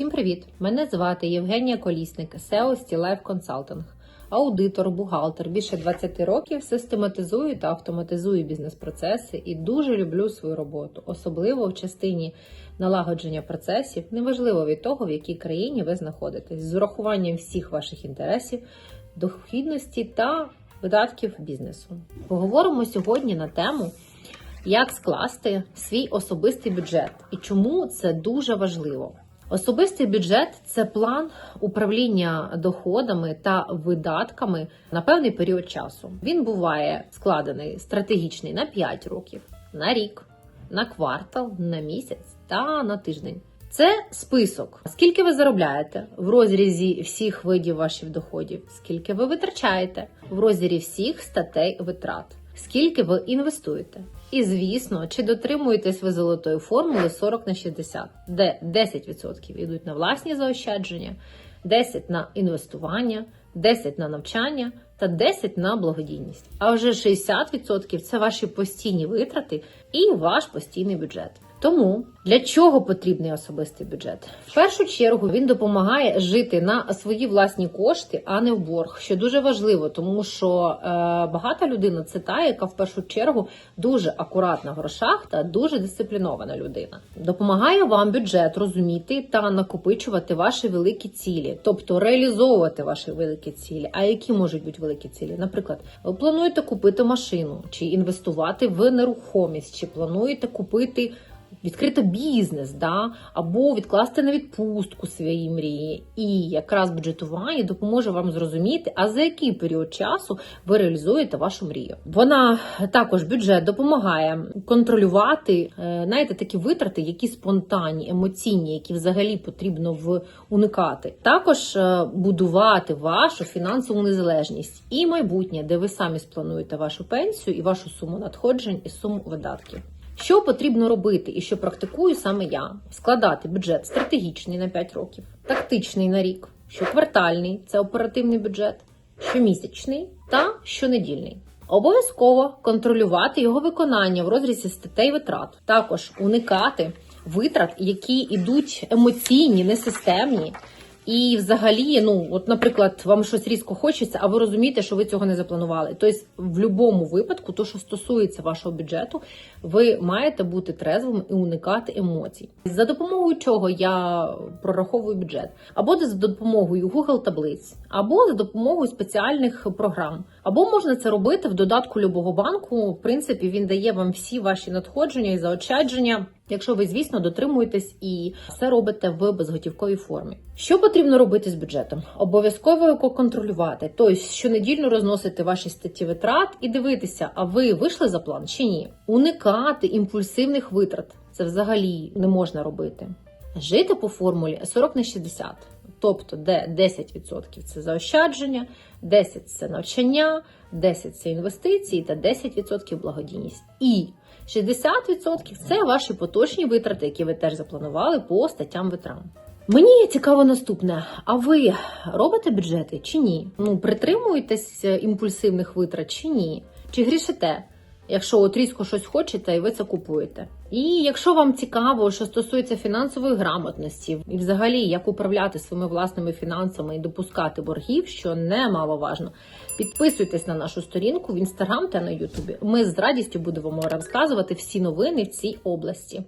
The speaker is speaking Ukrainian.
Всім привіт! Мене звати Євгенія Колісник, SEO Стілайф Consulting. Аудитор, бухгалтер, більше 20 років систематизую та автоматизую бізнес-процеси і дуже люблю свою роботу, особливо в частині налагодження процесів, неважливо від того, в якій країні ви знаходитесь, з урахуванням всіх ваших інтересів, дохідності та видатків бізнесу. Поговоримо сьогодні на тему. Як скласти свій особистий бюджет і чому це дуже важливо? Особистий бюджет це план управління доходами та видатками на певний період часу. Він буває складений стратегічний на 5 років, на рік, на квартал, на місяць та на тиждень. Це список, скільки ви заробляєте в розрізі всіх видів ваших доходів, скільки ви витрачаєте в розрізі всіх статей витрат, скільки ви інвестуєте. І звісно, чи дотримуєтесь ви золотої формули 40 на 60, де 10% йдуть на власні заощадження, 10 на інвестування, 10 на навчання та 10 на благодійність. А вже 60% це ваші постійні витрати і ваш постійний бюджет. Тому для чого потрібний особистий бюджет? В першу чергу він допомагає жити на свої власні кошти, а не в борг, що дуже важливо, тому що е, багата людина це та, яка в першу чергу дуже акуратна в грошах та дуже дисциплінована людина. Допомагає вам бюджет розуміти та накопичувати ваші великі цілі, тобто реалізовувати ваші великі цілі. А які можуть бути великі цілі? Наприклад, ви плануєте купити машину, чи інвестувати в нерухомість, чи плануєте купити відкрити бізнес, да, або відкласти на відпустку свої мрії. І якраз бюджетування допоможе вам зрозуміти, а за який період часу ви реалізуєте вашу мрію. Вона також бюджет допомагає контролювати, е, знаєте, такі витрати, які спонтанні, емоційні, які взагалі потрібно в уникати. Також е, будувати вашу фінансову незалежність і майбутнє, де ви самі сплануєте вашу пенсію і вашу суму надходжень і суму видатків. Що потрібно робити і що практикую саме я? Складати бюджет стратегічний на 5 років, тактичний на рік, щоквартальний це оперативний бюджет, щомісячний та щонедільний. Обов'язково контролювати його виконання в розрізі статей витрат, також уникати витрат, які йдуть емоційні, несистемні. І взагалі, ну от, наприклад, вам щось різко хочеться, а ви розумієте, що ви цього не запланували. Тобто, в будь-якому випадку, то що стосується вашого бюджету, ви маєте бути трезвим і уникати емоцій. За допомогою чого я прораховую бюджет, або за допомогою Google таблиць, або за допомогою спеціальних програм, або можна це робити в додатку любого банку. В принципі, він дає вам всі ваші надходження і заощадження. Якщо ви, звісно, дотримуєтесь і все робите в безготівковій формі. Що потрібно робити з бюджетом? Обов'язково його контролювати, тобто щонедільно розносити ваші статті витрат і дивитися, а ви вийшли за план чи ні. Уникати імпульсивних витрат це взагалі не можна робити. Жити по формулі 40 на 60. Тобто, де 10% це заощадження, 10% це навчання, 10% це інвестиції та 10% благодійність. І 60% це ваші поточні витрати, які ви теж запланували по статтям витрат. Мені цікаво наступне: а ви робите бюджети чи ні? Ну, притримуєтесь імпульсивних витрат чи ні? Чи грішите? Якщо от різко щось хочете і ви це купуєте. І якщо вам цікаво, що стосується фінансової грамотності, і взагалі як управляти своїми власними фінансами і допускати боргів, що немаловажно, підписуйтесь на нашу сторінку в інстаграм та на Ютубі. Ми з радістю будемо розказувати всі новини в цій області.